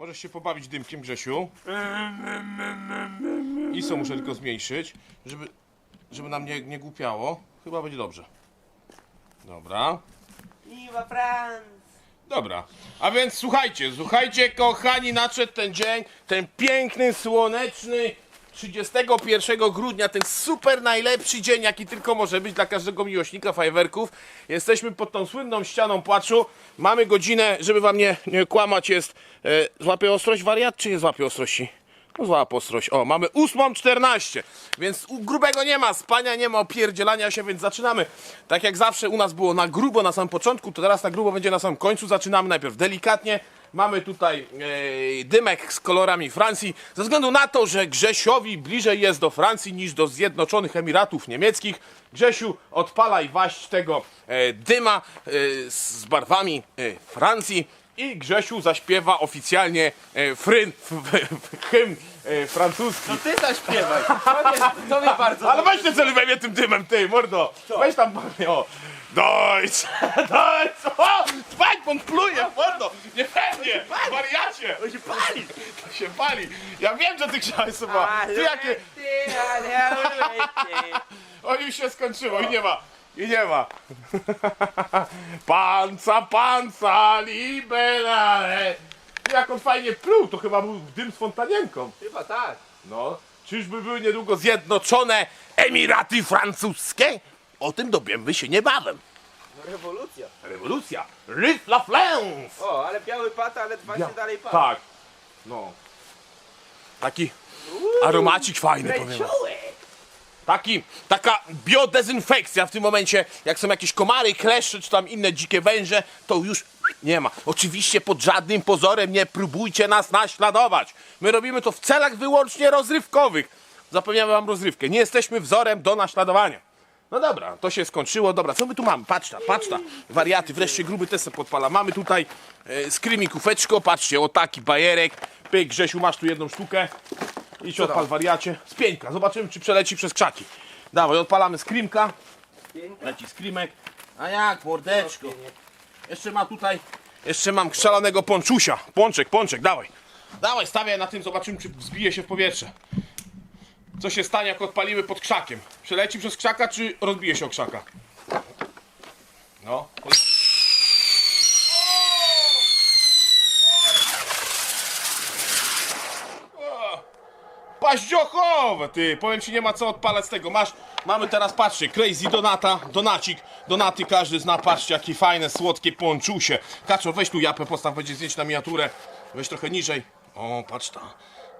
Możesz się pobawić dymkiem, Grzesiu. ISO muszę tylko zmniejszyć, żeby, żeby nam nie, nie głupiało. Chyba będzie dobrze. Dobra. Viva Franz! Dobra, a więc słuchajcie, słuchajcie kochani, nadszedł ten dzień, ten piękny, słoneczny 31 grudnia, ten super najlepszy dzień, jaki tylko może być dla każdego miłośnika fajerwerków. Jesteśmy pod tą słynną ścianą płaczu, mamy godzinę, żeby wam nie, nie kłamać, jest, e, złapie ostrość wariat, czy nie złapie ostrości? No złap ostrość. O, mamy 8.14, więc u grubego nie ma, spania nie ma, opierdzielania się, więc zaczynamy. Tak jak zawsze u nas było na grubo na samym początku, to teraz na grubo będzie na samym końcu. Zaczynamy najpierw delikatnie. Mamy tutaj dymek z kolorami Francji, ze względu na to, że Grzesiowi bliżej jest do Francji niż do Zjednoczonych Emiratów Niemieckich. Grzesiu, odpalaj waść tego e, dyma e, z barwami e, Francji i Grzesiu zaśpiewa oficjalnie e, fryn, f, f, hymn e, francuski. To ty zaśpiewaj! To mnie, to mnie bardzo Ale weź nie celuj we mnie tym dymem, ty, mordo! Weź tam, o! Deutsch! Deutsch! O! Pań, on pluje, mordo! Niepewnie! Wariacie! To się pali! To się pali! Ja wiem, że ty chciałeś sobie... Ty jakie... O, już się skończyło i nie ma. I nie ma. Panca, panca, liberale. Jak on fajnie pluł, to chyba był dym z fontanienką. Chyba tak. No, czyżby były niedługo zjednoczone Emiraty Francuskie? O tym dowiemy się niebawem. No, rewolucja. Rewolucja. Riff la France. O, ale biały pata, ale dwa się dalej pata. Tak. No. Taki aromacik fajny, powiem. wam. Taki, taka biodezynfekcja w tym momencie, jak są jakieś komary, kleszcze, czy tam inne dzikie węże, to już nie ma. Oczywiście pod żadnym pozorem nie próbujcie nas naśladować. My robimy to w celach wyłącznie rozrywkowych. Zapewniamy wam rozrywkę. Nie jesteśmy wzorem do naśladowania. No dobra, to się skończyło. Dobra, co my tu mamy? Patrz ta, patrz ta. Wariaty, wreszcie gruby też se podpala. Mamy tutaj e, skrymi kufeczko, patrzcie, o taki bajerek. Pyk, Grzesiu, masz tu jedną sztukę. Idź odpal wariacie. Z pieńka, zobaczymy czy przeleci przez krzaki. Dawaj, odpalamy skrimka. Leci skrimek. A jak, mordeczko. Jeszcze ma tutaj, jeszcze mam krzalanego ponczusia. Pączek, pączek, dawaj. Dawaj, stawiaj na tym, zobaczymy czy wzbije się w powietrze. Co się stanie, jak odpalimy pod krzakiem? Przeleci przez krzaka, czy rozbije się o krzaka? No. O! Paździochowe, ty! Powiem ci, nie ma co odpalać z tego. Masz, mamy teraz, patrzcie, Crazy Donata, Donacik, Donaty każdy zna, patrzcie, jakie fajne, słodkie ponczusie. Kaczor, weź tu japę, postaw, będzie zdjęć na miniaturę. Weź trochę niżej. O, patrz ta.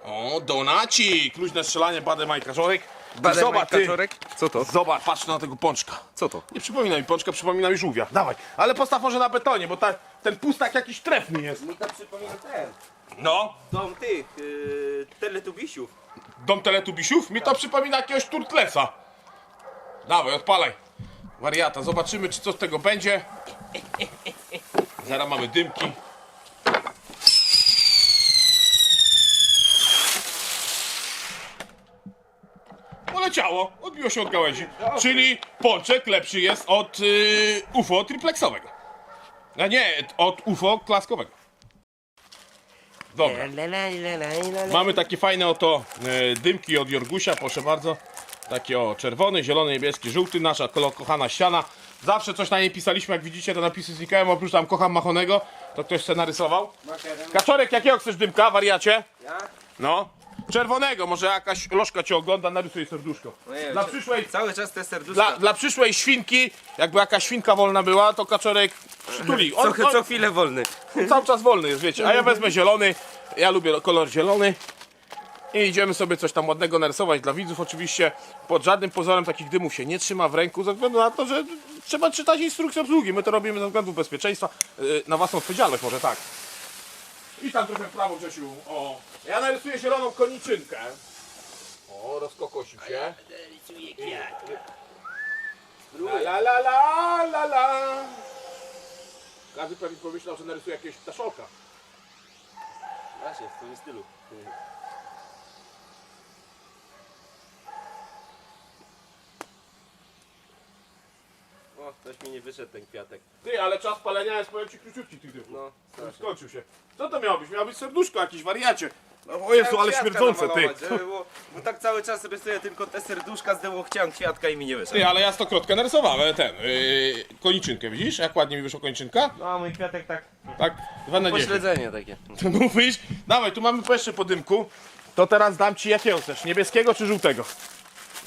O, Donacik! Luźne strzelanie, Badem Majkaczorek. Badem Zobacz, ty. Majkaczorek? Co to? Zobacz, patrz na tego pączka. Co to? Nie przypomina mi pączka, przypomina mi żółwia. Dawaj, ale postaw może na betonie, bo ta, ten pustak jakiś trefny jest. Mi to przypomina ten. No, Dom tych, yy, teletubisiów. Dom teletubisiów? Mi to przypomina jakiegoś turtlesa. Dawaj, odpalaj. Wariata, zobaczymy, czy co z tego będzie. Zaraz mamy dymki. Poleciało, odbiło się od gałęzi. Czyli pączek lepszy jest od y, UFO triplexowego. A nie, od UFO klaskowego. Dobra. Mamy takie fajne oto e, dymki od Jorgusia, proszę bardzo. Takie o czerwony, zielony, niebieski, żółty, nasza kolo- kochana ściana. Zawsze coś na niej pisaliśmy, jak widzicie, te napisy znikają, oprócz tam kocham Machonego, to ktoś se narysował. Kaczorek, jakiego chcesz dymka, wariacie? Ja? No. Czerwonego, może jakaś lożka cię ogląda, narysuj serduszko. Ojej, Dla przyszłej, Cały czas te serduszka. dla, dla przyszłej świnki, jakby jakaś świnka wolna była, to kaczorek przytuli. On, co, on, co chwilę wolny. cały czas wolny jest, wiecie. A ja wezmę zielony. Ja lubię kolor zielony. I idziemy sobie coś tam ładnego narysować dla widzów. Oczywiście pod żadnym pozorem takich dymów się nie trzyma w ręku, ze względu na to, że trzeba czytać instrukcję obsługi. My to robimy ze względu bezpieczeństwa, yy, na własną odpowiedzialność może tak. I tam trochę w prawo, Grzesiu. O, ja narysuję zieloną koniczynkę. O, rozkokosi się. La la la la la la. Każdy pewnie pomyślał, że narysuje jakiegoś ptaszolka. Właśnie, w twoim stylu. O, Coś mi nie wyszedł ten kwiatek. Ty, ale czas palenia jest powiem ci króciutki tych dymów. No, strasznie. Skończył się. Co to miało być? Miało być serduszko, jakiś wariacie. No o Jezu, ale śmierdzące, ty. namalować, Żeby było, bo tak cały czas rysuję tylko te serduszka z dyłu, chciałem kwiatka i mi nie wyszedł. Ty, ale ja stokrotkę narysowałem, ten, yy, koniczynkę, widzisz? Jak ładnie mi wyszła koniczynka? No a mój kwiatek tak Tak, dwa na dziesięć. pośledzenie takie. To mówisz? Dawaj, tu mamy po jeszcze po dymku. To teraz dam ci jakiego chcesz, niebieskiego czy żółtego?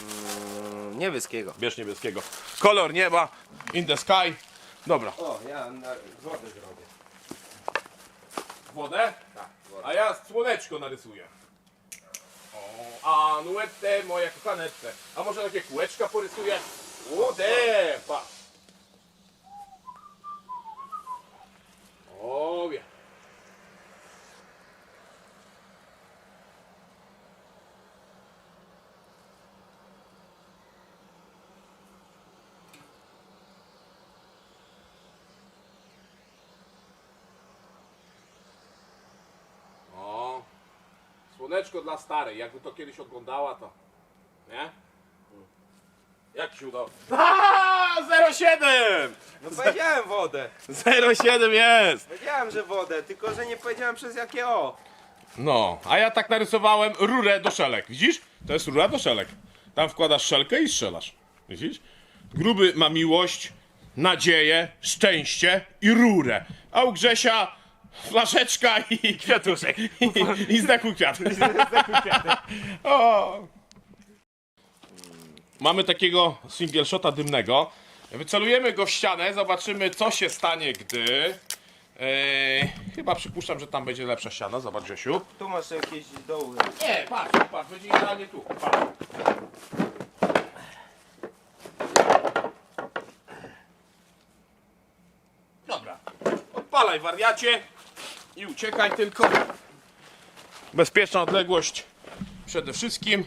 Mm, Niebieskiego. Bierz niebieskiego. Kolor nieba, in the sky. Dobra. O, ja na wodę zrobię. Wodę? Tak. A ja słoneczko narysuję. O, a nuette, moja kochanette. A może takie kółeczka porysuję? Ode, patrz. O, wie. O, słoneczko dla starej. Jakby to kiedyś oglądała, to. Nie? Jak ci się udało? Aaa, 07! No powiedziałem wodę. 07 jest! Powiedziałem, że wodę, tylko że nie powiedziałem przez jakie o. No, a ja tak narysowałem rurę do szelek. Widzisz? To jest rura do szelek. Tam wkładasz szelkę i strzelasz. Widzisz? Gruby ma miłość, nadzieję, szczęście i rurę. A u Grzesia flaszeczka i kwiatuszek. I, i zdechły kwiat. o. Mamy takiego single shota dymnego. Wycelujemy go w ścianę, zobaczymy co się stanie, gdy... Eee, chyba przypuszczam, że tam będzie lepsza ściana. Zobacz, Grzesiu. Tu masz jakieś doły. Nie, patrz, patrz, będzie idealnie tu. Patrz. Dobra. Odpalaj wariacie i uciekaj tylko. Bezpieczna odległość przede wszystkim.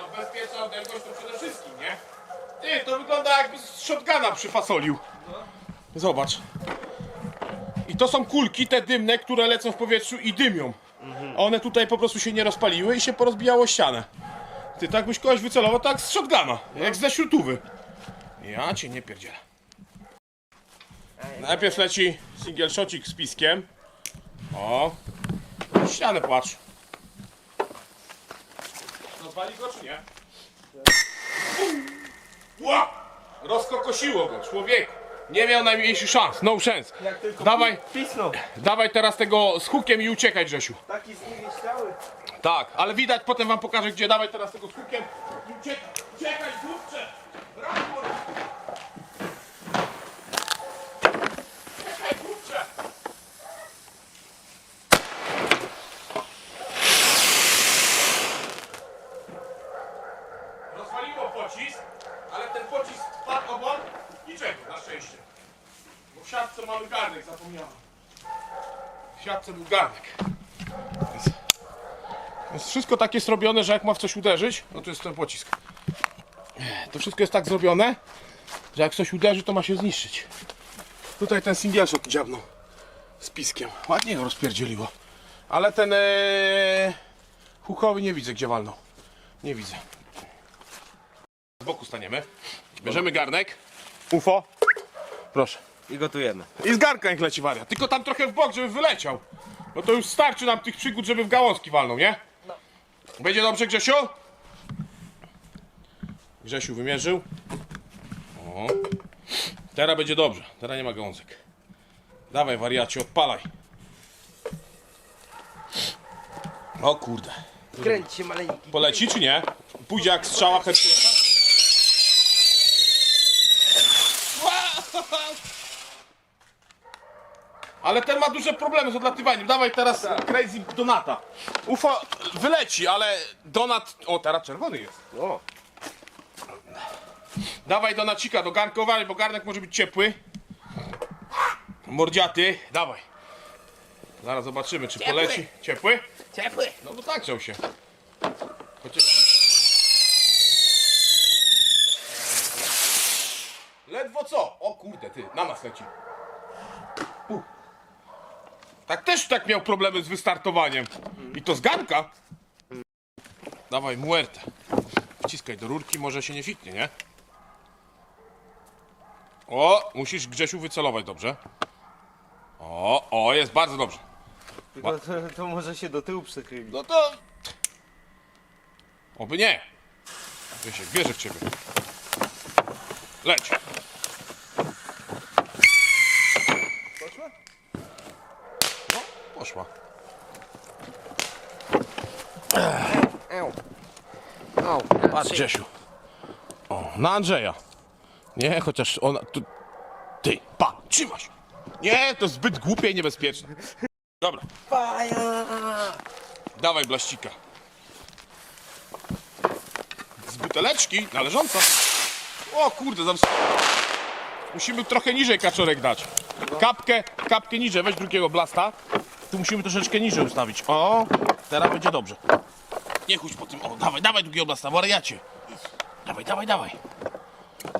No bezpieczna odległość to przede wszystkim, nie? Ty, to wygląda jakby z shotguna przyfasolił. Zobacz. To są kulki, te dymne, które lecą w powietrzu i dymią. One tutaj po prostu się nie rozpaliły i się porozbijało ścianę. Ty tak byś kogoś wycelował, tak z shotguna, jak ze śrutówy. Ja cię nie pierdzielę. Najpierw leci single shotcik z piskiem. O. Ścianę patrz. Rozwali go czy nie? Ła! Rozkokosiło go, człowiek. Nie miał najmniejszy szans, no szans. Jak tylko Dawaj, pisnął. dawaj teraz tego z hukiem i uciekaj Grzesiu. Taki zniewieściały. Tak, ale widać, potem wam pokażę gdzie. Dawaj teraz tego z hukiem i uciekaj, uciekaj, chłopcze. Brawo! Uciekaj, chłopcze. Rozwaliło pocisk, ale ten pocisk spadł obok niczego, na szczęście. Bo w siatce mamy garnek, zapomniałem. Siatce był garnek. Jest, jest wszystko takie zrobione, że jak ma w coś uderzyć, no to jest ten pocisk. To wszystko jest tak zrobione, że jak coś uderzy, to ma się zniszczyć. Tutaj ten single shock dziabnął z piskiem. Ładnie go rozpierdzieliło. Ale ten ee, hukowy nie widzę, gdzie walnął. Nie widzę. Z boku staniemy. Bierzemy garnek. UFO. Proszę. I gotujemy. I z garnka niech leci wariat. Tylko tam trochę w bok, żeby wyleciał. No to już starczy nam tych przygód, żeby w gałązki walną, nie? Będzie dobrze, Grzesiu? Grzesiu wymierzył. O. Teraz będzie dobrze. Teraz nie ma gałązek. Dawaj, wariacie, odpalaj. O kurde. Kręć się maleńki. Poleci czy nie? Pójdzie jak strzała Herkulesa? Ale ten ma duże problemy z odlatywaniem. Dawaj teraz Crazy Donata. UFO wyleci, ale Donat... O, teraz czerwony jest. O, Dawaj Donacika do garnkowania, bo garnek może być ciepły. Mordziaty. Dawaj. Zaraz zobaczymy, czy poleci. Ciepły? ciepły. No bo tak chciał się. Chociaż... Ledwo co. O kurde, ty, na nas leci. U. Tak też tak miał problemy z wystartowaniem. I to z garnka. Dawaj, muertę. Wciskaj do rurki, może się nie fitnie, nie? O, musisz Grzesiu wycelować dobrze. O, o, jest bardzo dobrze. Tylko to, to może się do tyłu przechyli. No to... Oby nie. Grzesiek, wierzę w ciebie. Leć. Poszła? No, poszła. Patrz, Grzesiu. O, na Andrzeja. Nie, chociaż ona... Tu... Ty, pa, trzymaj się. Nie, to zbyt głupie i niebezpieczne. Dobra. Dawaj blaścika. Z buteleczki należąca. O kurde, za wysoko. Musimy trochę niżej kaczorek dać. Kapkę, kapkę niżej, weź drugiego blasta. Tu musimy troszeczkę niżej ustawić. O, teraz będzie dobrze. Nie chudź po tym. O, dawaj, dawaj drugiego blasta, wariacie. Dawaj, dawaj, dawaj.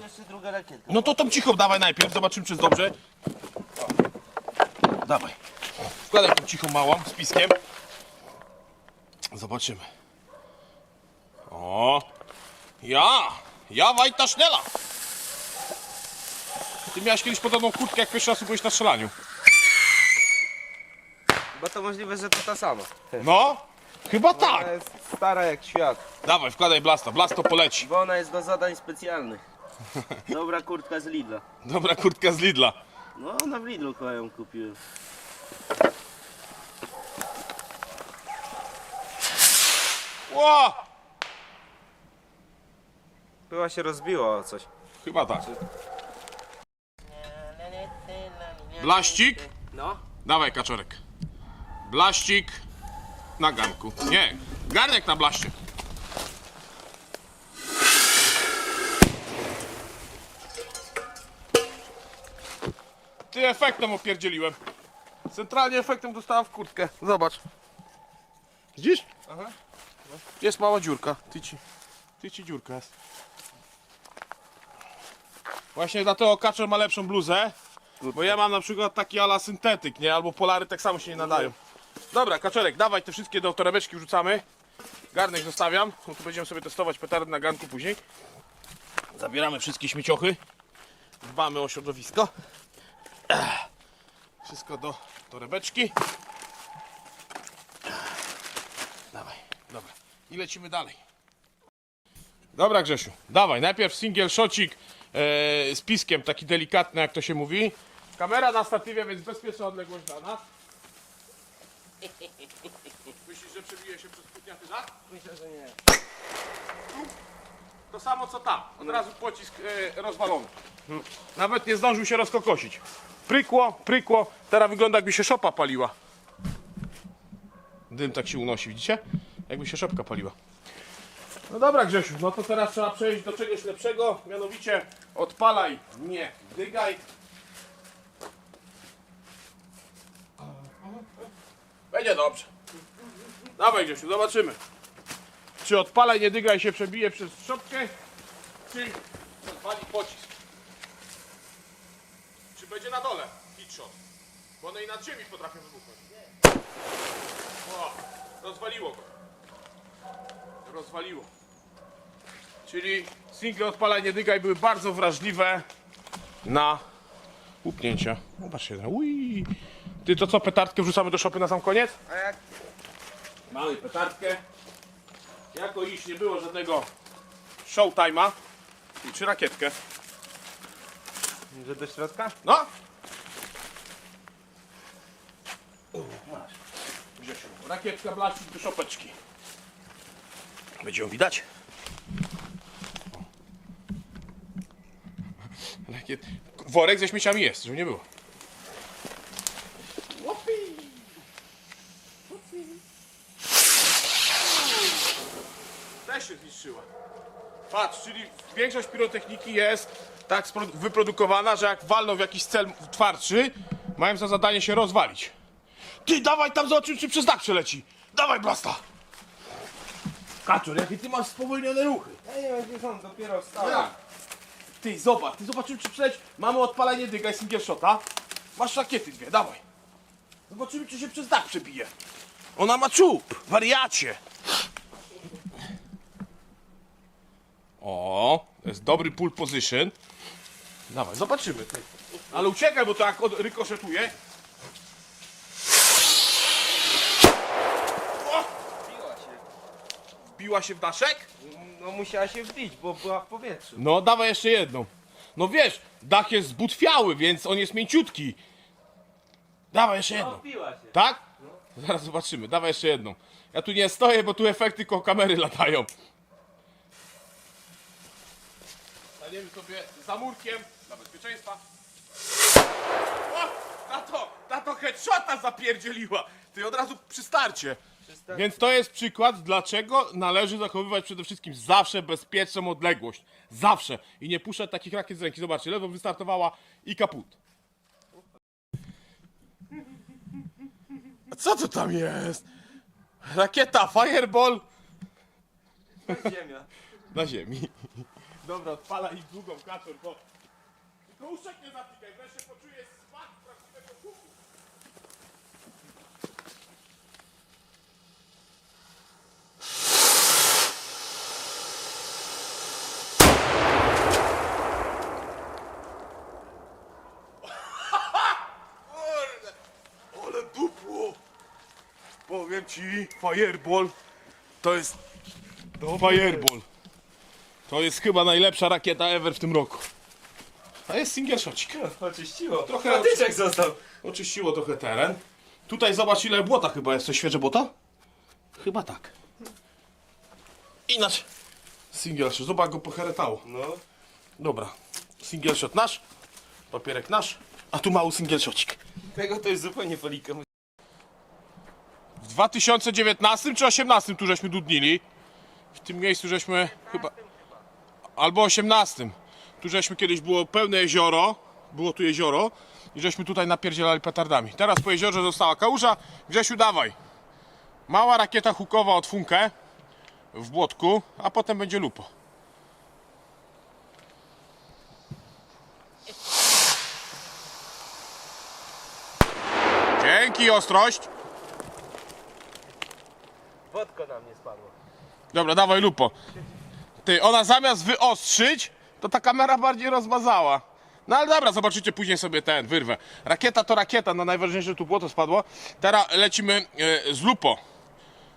Jeszcze druga rakietka. No to tą cichą dawaj najpierw, zobaczymy czy jest dobrze. Dawaj. Wkładaj tą cichą małą z piskiem. Zobaczymy. O! Ja! Ja Wajta Sznela! Ty miałeś kiedyś podobną kurtkę, jak pierwszy raz byłeś na strzelaniu. Bo to możliwe, że to ta sama. No? Chyba tak. Ona jest stara jak świat. Dawaj, wkładaj blasta. Blast to poleci. Bo ona jest do zadań specjalnych. Dobra kurtka z Lidla. Dobra kurtka z Lidla. No, na w Lidlu chyba ją kupiłem. Ło! Chyba się rozbiło o coś. Chyba tak. Blaścik. No. Dawaj kaczorek. Blaścik na garnku. Nie, garnek na blaście. Ty efektem opierdzieliłem. Centralnie efektem dostałem w kurtkę. Zobacz. Widzisz? Aha. Jest mała dziurka. Ty ci, ty ci dziurka jest. Właśnie dlatego kaczor ma lepszą bluzę. Bo ja mam na przykład taki ala syntetyk, nie? Albo polary tak samo się nie nadają. Dobra, kaczorek, dawaj te wszystkie do torebeczki wrzucamy. Garnek zostawiam, bo tu będziemy sobie testować petardy na garnku później. Zabieramy wszystkie śmieciochy. Dbamy o środowisko. Wszystko do torebeczki. Dawaj, dobra. I lecimy dalej. Dobra Grzesiu, dawaj, najpierw single shocik e, z piskiem, taki delikatny jak to się mówi. Kamera na statywie, więc bezpieczna odległość dla nas. Myślisz, że przebije się przez kłótniaty dach? Myślę, że nie. To samo co tam, od razu pocisk e, rozwalony. Nawet nie zdążył się rozkokosić. Prykło, prykło, teraz wygląda jakby się szopa paliła. Dym tak się unosi, widzicie? Jakby się szopka paliła. No dobra Grzesiu, no to teraz trzeba przejść do czegoś lepszego, mianowicie odpalaj, nie dygaj. Będzie dobrze. Dawaj Grzesiu, zobaczymy. Czy odpalaj, nie dygaj się przebije przez szopkę, czy odpali pocisk. Czy będzie na dole hitshot? Bo one i nad ziemi potrafią wybuchnąć. O, rozwaliło go. Rozwaliło. Czyli single odpalaj, nie dygaj były bardzo wrażliwe na łupnięcia. Zobaczcie, no, ui. Ty to co, petardkę wrzucamy do szopy na sam koniec? A jak? Mamy petardkę. Jako iż nie było żadnego showtime'a. I czy rakietkę. Że do środka? No! Masz. Grzesiu, Rakietka blasik do szopeczki. Będzie ją widać? Rakiet... Worek ze śmieciami jest, żeby nie było. Łopi. Łopi. Też się zniszczyła. Patrz, czyli większość pirotechniki jest tak wyprodukowana, że jak walną w jakiś cel twardszy, mają za zadanie się rozwalić. Ty, dawaj tam zobaczymy, czy przez dach przeleci. Dawaj, blasta! Kaczor, jakie ty masz spowolnione ruchy. Ja nie wiem, gdzie są, dopiero wstałem. Tak. Ty, zobacz, ty zobaczymy czy przeleć. Mamy odpalenie dyga i single shota. Masz rakiety dwie, dawaj. Zobaczymy czy się przez dach przebije. Ona ma czub, wariacie. O, to jest dobry pull position. Dawaj, zobaczymy. Ty. Ale uciekaj, bo to jak od- rykoszetuje. O, Biła się. Wbiła się w daszek? No musiała się wbić, bo była w powietrzu. No, dawaj jeszcze jedną. No wiesz, dach jest zbutwiały, więc on jest mięciutki. Dawaj jeszcze jedną. wbiła się. Tak? Zaraz zobaczymy. Dawaj jeszcze jedną. Ja tu nie stoję, bo tu efekty koło kamery latają. Staniemy sobie za murkiem dla bezpieczeństwa. O! Tato, tato headshota zapierdzieliła. Ty od razu przy starcie. Więc to jest przykład, dlaczego należy zachowywać przede wszystkim zawsze bezpieczną odległość. Zawsze. I nie puszczać takich rakiet z ręki. Zobaczcie, ledwo wystartowała i kaput. A co to tam jest? Rakieta Fireball Ziemia. na ziemi. Dobra, odpalaj długą kaczor, bo... Tylko uszek nie zatykaj, wreszcie poczujesz smak prawdziwego. Kurde, Ale dupło! Powiem ci, Fireball to jest Fireball. To jest chyba najlepsza rakieta ever w tym roku. A jest single shotcik. Oczyściło. Trochę- Patyczek został. Oczyściło trochę teren. Tutaj zobacz ile błota chyba jest. To świeże błota? Chyba tak. Inaczej. Single shot. Zobacz go pocheretało. No. Dobra. Single shot nasz. Papierek nasz. A tu mały single shotcik. Tego to jest zupełnie folika. W 2019 czy 18 tu żeśmy dudnili. W tym miejscu żeśmy chyba. Albo 18. Tu żeśmy kiedyś było pełne jezioro. Było tu jezioro. I żeśmy tutaj napierdzielali petardami. Teraz po jeziorze została kałuża. Grzesiu dawaj. Mała rakieta hukowa od Funkę. W błotku. A potem będzie lupo. Dzięki ostrość. Wodko na mnie spadło. Dobra, dawaj lupo. Ty, ona zamiast wyostrzyć, to ta kamera bardziej rozmazała. No ale dobra, zobaczycie później sobie ten, wyrwę. Rakieta to rakieta, no najważniejsze tu błoto spadło. Teraz lecimy e, z lupo.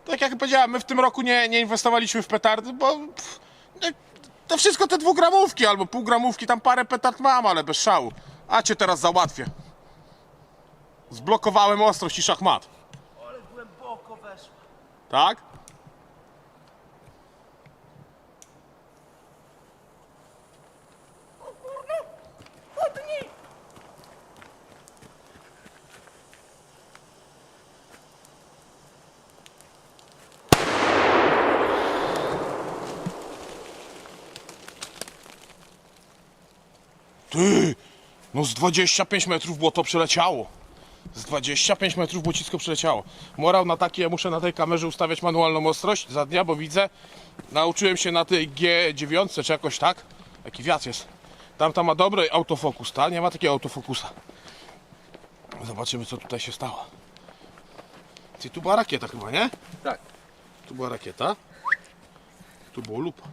Tak jak powiedziałem, my w tym roku nie, nie inwestowaliśmy w petardy, bo pff, e, to wszystko te dwugramówki albo półgramówki, tam parę petard mam, ale bez szału. A cię teraz załatwię. Zblokowałem ostrość i szachmat. Ale głęboko weszło. Tak? Ty! No z 25 metrów błoto przeleciało. Z 25 metrów błocisko przeleciało. Morał na takie, ja muszę na tej kamerze ustawiać manualną ostrość za dnia, bo widzę. Nauczyłem się na tej G9 czy jakoś tak. Jaki wiatr jest. Tamta ma dobry autofokus, ta nie ma takiego autofokusa. Zobaczymy co tutaj się stało. Ty, tu była rakieta chyba, nie? Tak. Tu była rakieta. Tu było lupa.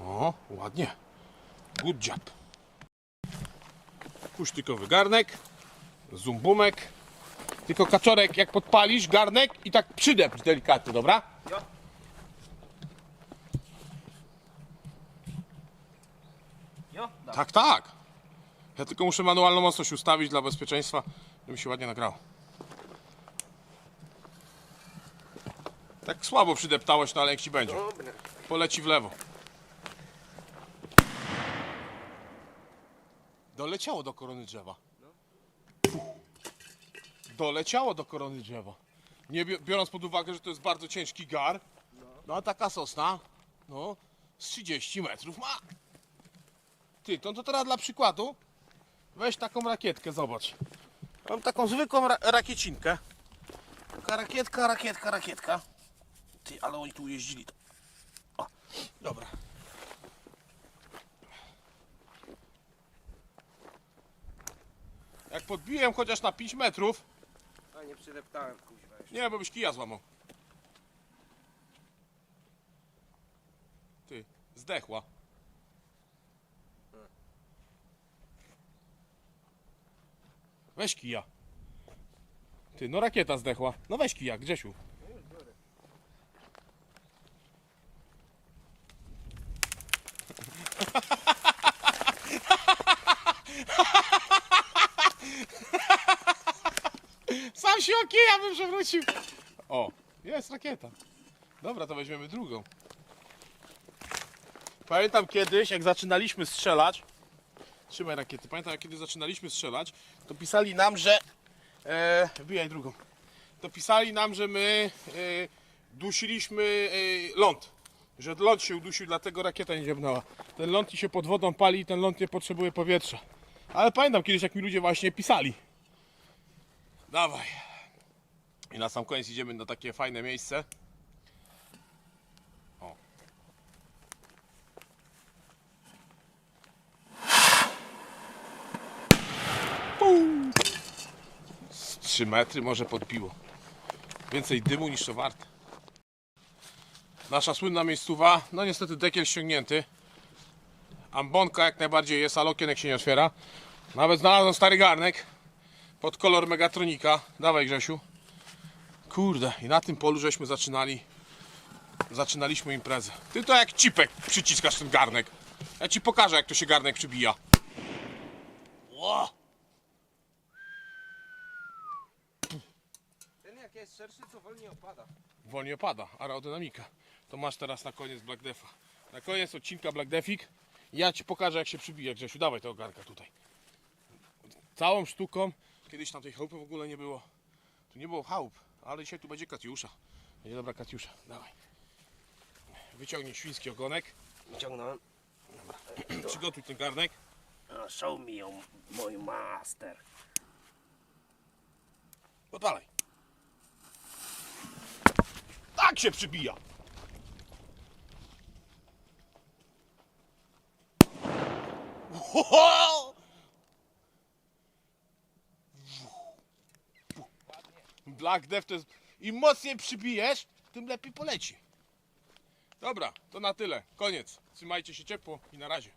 O, ładnie. Good job. Kusztykowy garnek. Zumbumek. Tylko kaczorek, jak podpalisz garnek i tak przydepcz delikatnie, dobra? Jo. Jo? Tak, tak. Ja tylko muszę manualną ostrość ustawić dla bezpieczeństwa, żeby się ładnie nagrało. Tak słabo przydeptałeś, no ale jak ci będzie. Dobra. Poleci w lewo. Doleciało do korony drzewa. Doleciało do korony drzewa. Nie bi- biorąc pod uwagę, że to jest bardzo ciężki gar. No a taka sosna, no, z 30 metrów ma. Ty, to, to teraz dla przykładu weź taką rakietkę, zobacz. Mam taką zwykłą ra- rakiecinkę. Taka rakietka, rakietka, rakietka. Ty, ale oni tu jeździli. To. O, dobra. Podbiłem chociaż na 5 metrów, A nie przydeptałem, kuźwa jeszcze. nie, bo byś kija złamał. Ty, zdechła. Weź kija. Ty, no rakieta zdechła. No weź kija, Grzesiu. Sam się o kija bym przewrócił. O, jest rakieta. Dobra, to weźmiemy drugą. Pamiętam kiedyś, jak zaczynaliśmy strzelać. Trzymaj rakiety. Pamiętam, jak kiedy zaczynaliśmy strzelać, to pisali nam, że. E, wbijaj drugą. To pisali nam, że my e, dusiliśmy e, ląd. Że ląd się udusił, dlatego rakieta nie dziabnęła. Ten ląd się pod wodą pali i ten ląd nie potrzebuje powietrza. Ale pamiętam kiedyś, jak mi ludzie właśnie pisali. Dawaj. I na sam koniec idziemy na takie fajne miejsce. O. Pum. Z 3 metry może podbiło. Więcej dymu niż to warte. Nasza słynna miejscowa, no niestety dekiel ściągnięty. Ambonka jak najbardziej jest, ale okienek się nie otwiera. Nawet znalazłem stary garnek pod kolor Megatronika. Dawaj Grzesiu. Kurde, i na tym polu żeśmy zaczynali. Zaczynaliśmy imprezę. Ty to jak cipek przyciskasz ten garnek. Ja ci pokażę jak to się garnek przybija. Ło! Ten jak jest szerszy, co wolniej opada. Wolniej opada, aerodynamika. To masz teraz na koniec Black Defa. Na koniec odcinka Black Defik ja ci pokażę jak się przybija Grzesiu. Dawaj tego garnka tutaj. Całą sztuką. Kiedyś tam tej chałupy w ogóle nie było. Tu nie było chałup, ale dzisiaj tu będzie Katiusza. Będzie dobra Katiusza. Dawaj. Wyciągnij świński ogonek. Wyciągnąłem. Przygotuj ten garnek. Show me your, mój master. Odpalaj. Tak się przybija. Ho! Black Death to jest... Im mocniej przybijesz, tym lepiej poleci. Dobra, to na tyle. Koniec. Trzymajcie się ciepło i na razie.